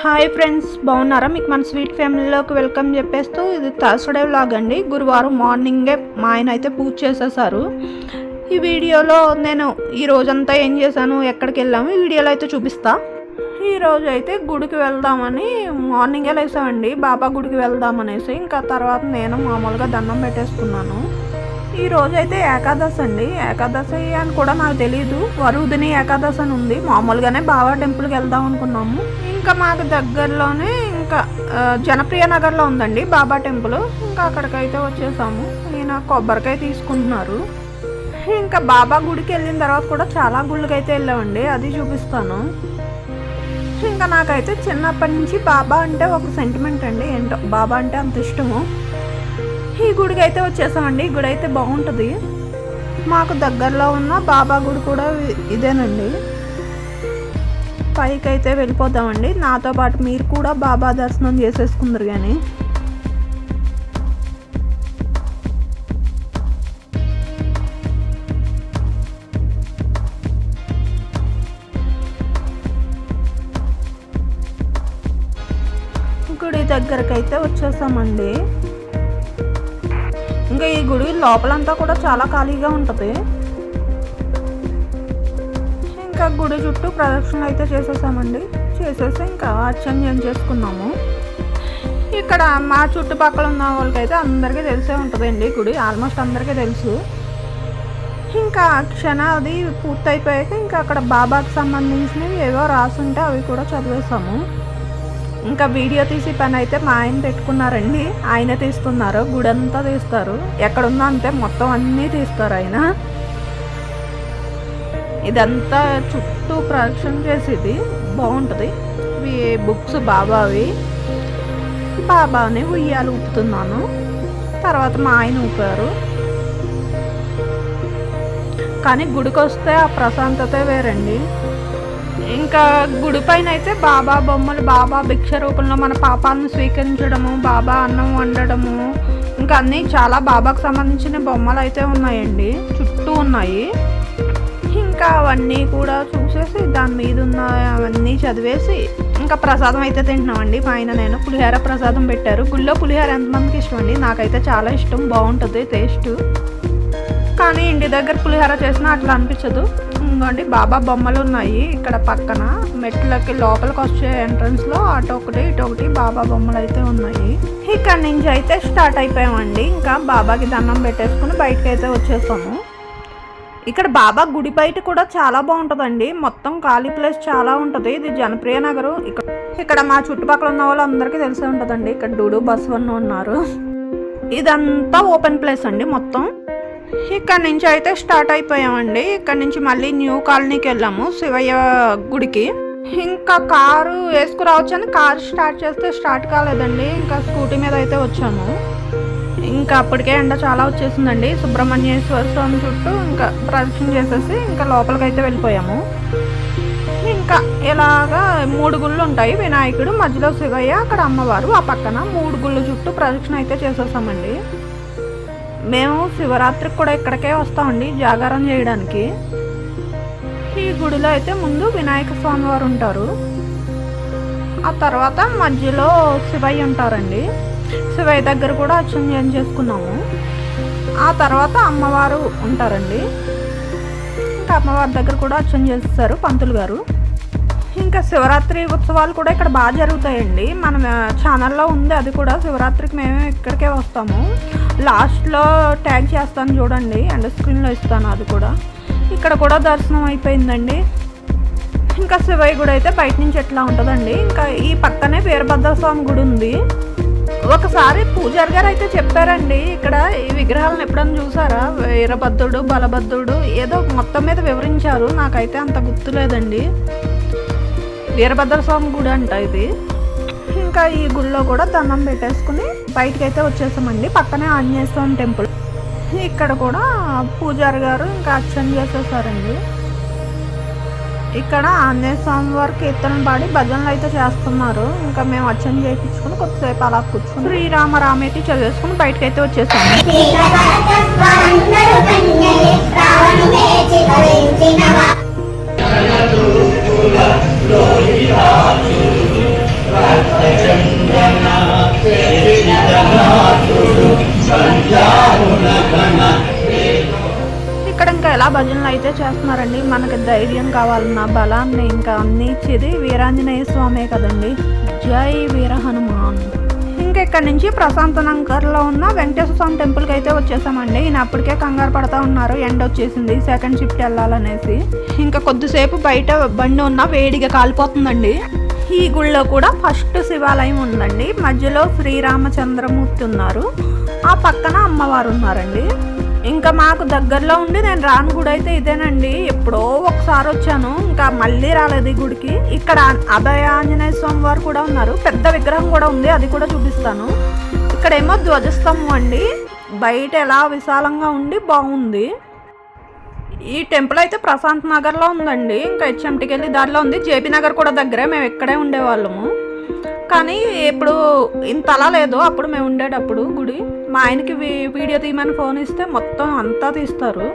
Hi friends బాగున్నారా? మీకు మన స్వీట్ ఫ్యామిలీలోకి వెల్కమ్ చెప్పేస్తూ ఇది థర్స్డే వ్లాగ్ అండి. గురువారం మార్నింగే మా ఆయన అయితే పూజ చేసేసారు. ఈ వీడియోలో నేను ఈ రోజంతా ఏం చేశాను ఎక్కడికి వెళ్ళాము ఈ వీడియోలో అయితే చూపిస్తా. ఈ అయితే గుడికి వెళ్దామని మార్నింగే లేసామండి. బాబా గుడికి వెళ్దామనేసి ఇంకా తర్వాత నేను మామూలుగా దండం పెట్టేసుకున్నాను. ఈ రోజు అయితే ఏకాదశి అండి. ఏకాదశి అని కూడా నాకు తెలియదు వరుదిని ఏకాదశి అని ఉంది. మామూలుగానే బాబా టెంపుల్కి వెళ్దాం అనుకున్నాము. ఇంకా మాకు దగ్గరలోనే ఇంకా జనప్రియ నగర్లో ఉందండి బాబా టెంపుల్. ఇంకా అక్కడికైతే వచ్చేసాము. ఈయన కొబ్బరికాయ తీసుకుంటున్నారు. ఇంకా బాబా గుడికి వెళ్ళిన తర్వాత కూడా చాలా గుళ్ళకి అయితే వెళ్ళామండి. అది చూపిస్తాను. ఇంకా నాకైతే చిన్నప్పటి నుంచి బాబా అంటే ఒక సెంటిమెంట్ అండి. ఏంటో బాబా అంటే అంత ఇష్టము. ఈ గుడికి అయితే వచ్చేసామండి. ఈ గుడి అయితే బాగుంటుంది. మాకు దగ్గరలో ఉన్న బాబా గుడి కూడా ఇదేనండి. పైకి అయితే వెళ్ళిపోతామండి. నాతో పాటు మీరు కూడా బాబా దర్శనం చేసేసుకుందరు కానీ గుడి దగ్గరకైతే వచ్చేసామండి. ఇంకా ఈ గుడి లోపలంతా కూడా చాలా ఖాళీగా ఉంటుంది. ఇంకా గుడి చుట్టూ ప్రదక్షిణ అయితే చేసేసామండి. చేసేసి ఇంకా అర్చన చేసుకున్నాము. ఇక్కడ మా చుట్టుపక్కల ఉన్న వాళ్ళకైతే అందరికీ తెలిసే ఉంటుందండి గుడి. ఆల్మోస్ట్ అందరికీ తెలుసు. ఇంకా క్షణ అది పూర్తయిపోయాక ఇంకా అక్కడ బాబాకి సంబంధించినవి ఏవో రాసుంటే అవి కూడా చదివేసాము ఇంకా వీడియో తీసి పని అయితే మా ఆయన పెట్టుకున్నారండి. ఆయన తీస్తున్నారు గుడంతా తీస్తారు. ఎక్కడున్నా అంతే మొత్తం అన్నీ తీస్తారు ఆయన. ఇదంతా చుట్టూ ప్రొడక్షన్ చేసేది. బాగుంటుంది. ఇవి బుక్స్ బాబావి. బాబాని ఉయ్యాలు ఊపుతున్నాను. తర్వాత మా ఆయన ఊపారు. కానీ గుడికి వస్తే ఆ ప్రశాంతత వేరండి. ఇంకా గుడి పైన అయితే బాబా బొమ్మలు బాబా భిక్ష రూపంలో మన పాపాలను స్వీకరించడము బాబా అన్నం వండడము. ఇంకా అన్నీ చాలా బాబాకు సంబంధించిన బొమ్మలు అయితే ఉన్నాయండి. చుట్టూ ఉన్నాయి. ఇంకా అవన్నీ కూడా చూసేసి దాని మీద ఉన్న అవన్నీ చదివేసి ఇంకా ప్రసాదం అయితే తింటున్నామండి. మా ఆయన నేను పులిహోర ప్రసాదం పెట్టారు. గుళ్ళో పులిహోర ఎంతమందికి ఇష్టం అండి నాకైతే చాలా ఇష్టం. బాగుంటుంది టేస్ట్. కానీ ఇంటి దగ్గర పులిహోర చేసినా అట్లా అనిపించదు. ఇంకోండి బాబా బొమ్మలు ఉన్నాయి ఇక్కడ పక్కన. మెట్లకి లోపలికి వచ్చే ఎంట్రన్స్లో అటు ఒకటి ఇటు ఒకటి బాబా బొమ్మలు అయితే ఉన్నాయి. ఇక్కడ నుంచి అయితే స్టార్ట్ అయిపోయామండి. ఇంకా బాబాకి దండం పెట్టేసుకుని బయటకి అయితే వచ్చేసాము. ఇక్కడ బాబా గుడి బయట కూడా చాలా బాగుంటుందండి. మొత్తం ఖాళీ ప్లేస్ చాలా ఉంటుంది. ఇది జనప్రియ నగరు. ఇక్కడ ఇక్కడ మా చుట్టుపక్కల ఉన్న వాళ్ళందరికీ తెలిసే ఉంటుందండి. ఇక్కడ డూడు బస్వన్న ఉన్నారు. ఇదంతా ఓపెన్ ప్లేస్ అండి మొత్తం. ఇక్కడ నుంచి అయితే స్టార్ట్ అయిపోయామండి. ఇక్కడ నుంచి మళ్ళీ న్యూ కాలనీకి వెళ్ళాము శివయ్య గుడికి. ఇంకా కారు వేసుకురావచ్చు అని కారు స్టార్ట్ చేస్తే స్టార్ట్ కాలేదండి. ఇంకా స్కూటీ మీద అయితే వచ్చాము. ఇంకా అప్పటికే ఎండ చాలా వచ్చేసిందండి. సుబ్రహ్మణ్యేశ్వర స్వామి చుట్టూ ఇంకా ప్రదక్షిణ చేసేసి ఇంకా లోపలికి అయితే వెళ్ళిపోయాము. ఇంకా ఇలాగా మూడు గుళ్ళు ఉంటాయి. వినాయకుడు మధ్యలో శివయ్య అక్కడ అమ్మవారు ఆ పక్కన మూడు గుళ్ళు చుట్టూ ప్రదక్షిణ అయితే చేసేసామండి. మేము శివరాత్రికి కూడా ఇక్కడికే వస్తామండి జాగారం చేయడానికి. ఈ గుడిలో అయితే ముందు వినాయక స్వామి వారు ఉంటారు. ఆ తర్వాత మధ్యలో శివయ్య ఉంటారండి. శివయ్య దగ్గర కూడా అర్చన చేసుకున్నాము. ఆ తర్వాత అమ్మవారు ఉంటారండి. ఇంకా అమ్మవారి దగ్గర కూడా అర్చన చేస్తారు పంతులు గారు. ఇంకా శివరాత్రి ఉత్సవాలు కూడా ఇక్కడ బాగా జరుగుతాయండి. మన ఛానల్లో ఉంది. అది కూడా శివరాత్రికి మేము ఇక్కడికే వస్తాము. లాస్ట్లో ట్యాగ్ చేస్తాను చూడండి. అండ్ స్క్రీన్లో ఇస్తాను అది కూడా. ఇక్కడ కూడా దర్శనం అయిపోయిందండి. ఇంకా శివయ్య గుడి అయితే బయట నుంచి ఎట్లా ఉంటుందండి? ఇంకా ఈ పక్కనే వీరభద్ర స్వామి గుడి ఉంది. ఒకసారి పూజారి గారు అయితే చెప్పారండి ఇక్కడ ఈ విగ్రహాలను ఎప్పుడైనా చూసారా? వీరభద్రుడు బలభద్రుడు ఏదో మొత్తం మీద వివరించారు. నాకైతే అంత గుర్తులేదండి వీరభద్ర స్వామి గుడి అంట ఇది. ఇంకా ఈ గుడిలో కూడా దండం పెట్టేసుకుని బయటకు అయితే వచ్చేసామండి. పక్కనే ఆంజనేయ స్వామి టెంపుల్. ఇక్కడ కూడా పూజారి గారు ఇంకా అర్చన చేసేసారండి. ఇక్కడ ఆంజనేయ స్వామి వారికి ఇతను పాడి భజనలు అయితే చేస్తున్నారు. ఇంకా మేము అర్చన చేయించుకుని కొద్దిసేపు అలా కూర్చుని శ్రీరామ అయితే చదివేసుకుని బయటకు అయితే వచ్చేసాము. ఇంకా ఎలా భజనలు అయితే చేస్తున్నారండి? మనకి ధైర్యం కావాలన్నా బలాన్ని ఇంకా అన్ని ఇచ్చేది వీరాంజనేయ స్వామే కదండి. జై వీర హనుమాన్. ఇంకా ఇక్కడ నుంచి ప్రశాంత నగర్లో ఉన్న వెంకటేశ్వర స్వామి టెంపుల్కి అయితే వచ్చేసామండి. ఈయన అప్పటికే కంగారు పడతా ఉన్నారు. ఎండ వచ్చేసింది సెకండ్ షిఫ్ట్ వెళ్ళాలనేసి. ఇంకా కొద్దిసేపు బయట బండి ఉన్న వేడిగా కాలిపోతుందండి. ఈ గుళ్ళో కూడా ఫస్ట్ శివాలయం ఉందండి. మధ్యలో శ్రీరామచంద్రమూర్తి ఉన్నారు. ఆ పక్కన అమ్మవారు ఉన్నారండి. ఇంకా మాకు దగ్గరలో ఉండి నేను రాను గుడి అయితే ఇదేనండి. ఎప్పుడో ఒకసారి వచ్చాను. ఇంకా మళ్ళీ రాలేదు ఈ గుడికి. ఇక్కడ అభయ ఆంజనేయ స్వామి వారు కూడా ఉన్నారు. పెద్ద విగ్రహం కూడా ఉంది. అది కూడా చూపిస్తాను. ఇక్కడేమో ధ్వజస్తంభం అండి. బయట ఎలా విశాలంగా ఉండి బాగుంది. ఈ టెంపుల్ అయితే ప్రశాంత్ నగర్లో ఉందండి. ఇంకా హెచ్ఎంటికి వెళ్ళి దారిలో ఉంది. జేపీ నగర్ కూడా దగ్గరే. మేము ఇక్కడే ఉండేవాళ్ళము. కానీ ఇప్పుడు ఇంతలా లేదు. అప్పుడు మేము ఉండేటప్పుడు గుడి. మా ఆయనకి వీడియో తీయమని ఫోన్ ఇస్తే మొత్తం అంతా తీస్తారు.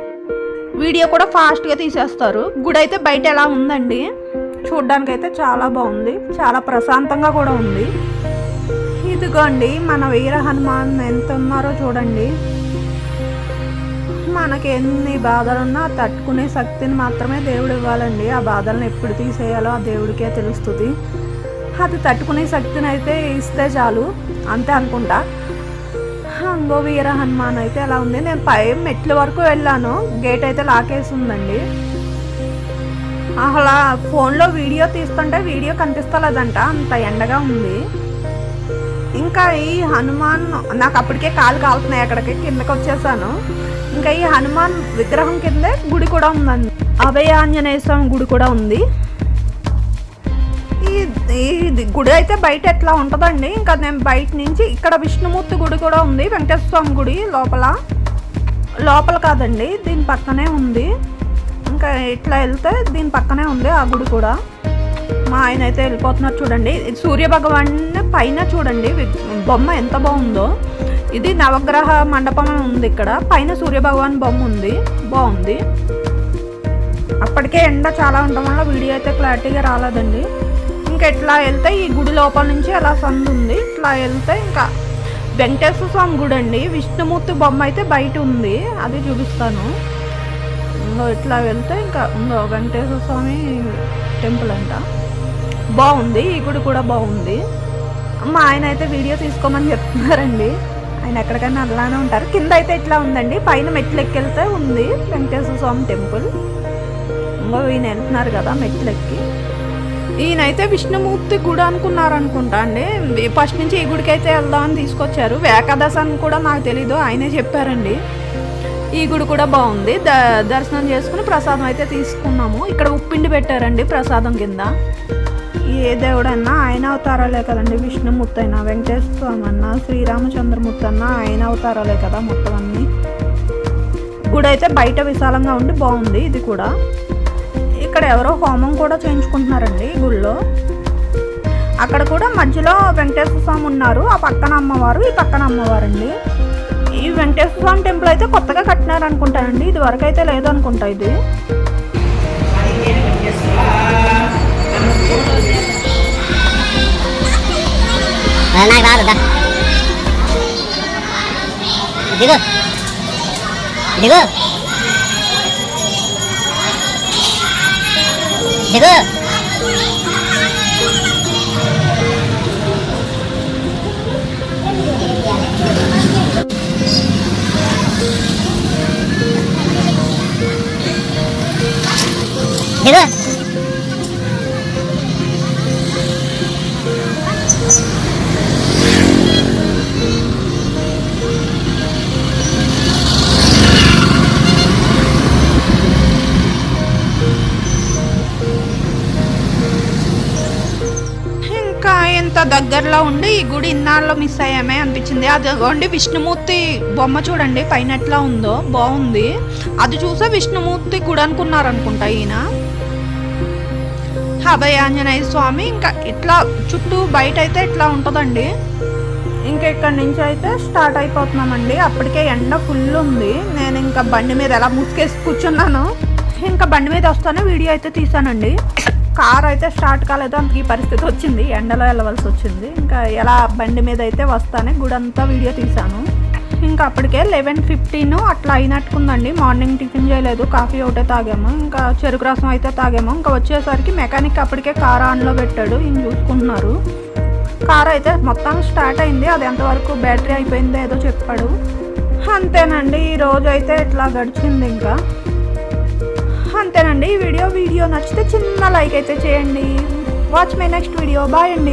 వీడియో కూడా ఫాస్ట్గా తీసేస్తారు. గుడి అయితే బయట ఎలా ఉందండి? చూడ్డానికి అయితే చాలా బాగుంది. చాలా ప్రశాంతంగా కూడా ఉంది. ఇదిగోండి మన వీర హనుమాన్ ఎంత ఉన్నారో చూడండి. మనకి ఎన్ని బాధలున్నా తట్టుకునే శక్తిని మాత్రమే దేవుడు ఇవ్వాలండి. ఆ బాధలను ఎప్పుడు తీసేయాలో ఆ దేవుడికే తెలుస్తుంది. అది తట్టుకునే శక్తిని అయితే ఇస్తే చాలు. అంతే అనుకుంటా. ఉందో వీర హనుమాన్ అయితే అలా ఉంది. నేను పై మెట్ల వరకు వెళ్ళాను. గేట్ అయితే లాకేసి ఉందండి అలా ఫోన్లో వీడియో తీస్తుంటే వీడియో కనిపిస్తలేదంట. అంత ఎండగా ఉంది. ఇంకా ఈ హనుమాన్ నాకు అప్పటికే కాలు కాలుతున్నాయి అక్కడికి కిందకి వచ్చేసాను. ఇంకా ఈ హనుమాన్ విగ్రహం కిందే గుడి కూడా ఉందండి. అభయ ఆంజనేయ స్వామి గుడి కూడా ఉంది. ఈ గుడి అయితే బయట ఎట్లా ఉంటుందండి? ఇంకా నేను బయట నుంచి ఇక్కడ విష్ణుమూర్తి గుడి కూడా ఉంది వెంకటేశ్వర స్వామి గుడి లోపల. లోపల కాదండి దీని పక్కనే ఉంది. ఇంకా ఇట్లా వెళ్తే దీని పక్కనే ఉంది ఆ గుడి కూడా. మా ఆయన అయితే వెళ్ళిపోతున్నారు చూడండి. సూర్య భగవాన్ పైన చూడండి బొమ్మ ఎంత బాగుందో. ఇది నవగ్రహ మండపం ఉంది ఇక్కడ. పైన సూర్య భగవాన్ బొమ్మ ఉంది బాగుంది. అప్పటికే ఎండ చాలా ఉండడం వల్ల వీడియో అయితే క్లారిటీగా రాలేదండి. ఇంకా ఎట్లా వెళ్తే ఈ గుడి లోపల నుంచి అలా సందు ఉంది. ఇట్లా వెళ్తే ఇంకా వెంకటేశ్వర స్వామి గుడి అండి. విష్ణుమూర్తి బొమ్మ అయితే బయట ఉంది. అది చూపిస్తాను. ఇంకో ఇట్లా వెళ్తే ఇంకా ఇంకో వెంకటేశ్వర స్వామి టెంపుల్ అంట. బాగుంది. ఈ గుడి కూడా బాగుంది. మా ఆయన అయితే వీడియో తీసుకోమని చెప్తున్నారండి. ఆయన ఎక్కడికైనా అలానే ఉంటారు. కింద అయితే ఇట్లా ఉందండి. పైన మెట్లు ఎక్కెళ్తే ఉంది వెంకటేశ్వర స్వామి టెంపుల్. ఇంకో ఈయన వెళ్తున్నారు కదా మెట్లు ఎక్కి. ఈయనైతే విష్ణుమూర్తి గుడి అనుకున్నారు అనుకుంటా అండి ఫస్ట్ నుంచి ఈ గుడికి అయితే వెళ్దామని తీసుకొచ్చారు. ఏకాదశి అని కూడా నాకు తెలీదు ఆయనే చెప్పారండి. ఈ గుడి కూడా బాగుంది. ద దర్శనం చేసుకుని ప్రసాదం అయితే తీసుకున్నాము. ఇక్కడ ఉప్పిండి పెట్టారండి ప్రసాదం కింద. ఏ దేవుడన్నా ఆయన అవతారాలే కదండి విష్ణుమూర్తి అయినా వెంకటేశ్వర స్వామి అన్నా శ్రీరామచంద్రమూర్తి అన్నా ఆయన అవతారాలే కదా మొత్తం అన్నీ. గుడి అయితే బయట విశాలంగా ఉండి బాగుంది ఇది కూడా. ఇక్కడ ఎవరో హోమం కూడా చేయించుకుంటున్నారండి ఈ గుళ్ళో. అక్కడ కూడా మధ్యలో వెంకటేశ్వర స్వామి ఉన్నారు. ఆ పక్కన అమ్మవారు ఈ పక్కన అమ్మవారండి. ఈ వెంకటేశ్వర స్వామి టెంపుల్ అయితే కొత్తగా కట్టినారు అనుకుంటానండి ఇది వరకు అయితే లేదు అనుకుంటా ఇది ఇదిగో. 개그개그 దగ్గరలో ఉండి ఈ గుడి ఇన్నాళ్ళు మిస్ అయ్యామే అనిపించింది. అదిగోండి విష్ణుమూర్తి బొమ్మ చూడండి పైన ఎట్లా ఉందో బాగుంది. అది చూసే విష్ణుమూర్తి గుడి అనుకున్నారు అనుకుంటా ఈయన హభయ ఆంజనేయ స్వామి ఇంకా ఇట్లా చుట్టూ బయట అయితే ఇట్లా ఉంటుందండి? ఇంకా ఇక్కడ నుంచి అయితే స్టార్ట్ అయిపోతున్నామండి. అప్పటికే ఎండ ఫుల్ ఉంది. నేను ఇంకా బండి మీద ఎలా ముసుకేసి కూర్చున్నాను ఇంకా బండి మీద వస్తానే వీడియో అయితే తీసానండి కార్ అయితే స్టార్ట్ కాలేదు అంత ఈ పరిస్థితి వచ్చింది. ఎండలో వెళ్ళవలసి వచ్చింది. ఇంకా ఎలా బండి మీద అయితే వస్తానే గుడంతా వీడియో తీశాను. ఇంకా అప్పటికే లెవెన్ ఫిఫ్టీన్ అట్లా అయినట్టుకుందండి. మార్నింగ్ టిఫిన్ చేయలేదు కాఫీ ఒకటే తాగాము. ఇంకా చెరుకు రసం అయితే తాగాము. ఇంకా వచ్చేసరికి మెకానిక్ అప్పటికే కార్ ఆన్లో పెట్టాడు. ఈయన చూసుకుంటున్నారు. కార్ అయితే మొత్తం స్టార్ట్ అయింది. అది ఎంతవరకు బ్యాటరీ అయిపోయిందో ఏదో చెప్పాడు. అంతేనండి. ఈ రోజు అయితే ఇట్లా గడిచింది ఇంకా. అంతేనండి. ఈ వీడియో వీడియో నచ్చితే చిన్న లైక్ అయితే చేయండి. Watch my next video bye అండి.